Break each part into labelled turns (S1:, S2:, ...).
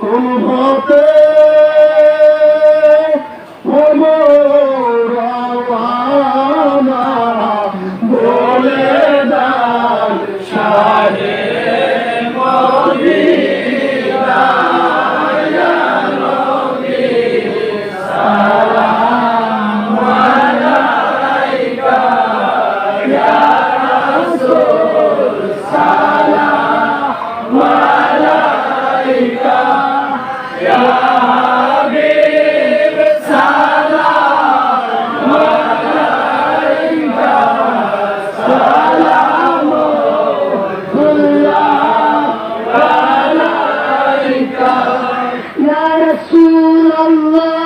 S1: কোন رسول الله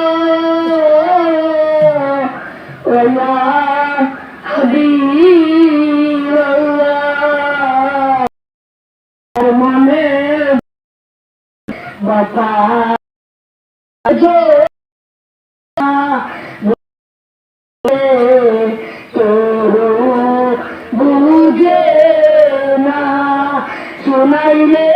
S1: ويا حبيب الله মনে বাতা বুঝে না শোনাইলে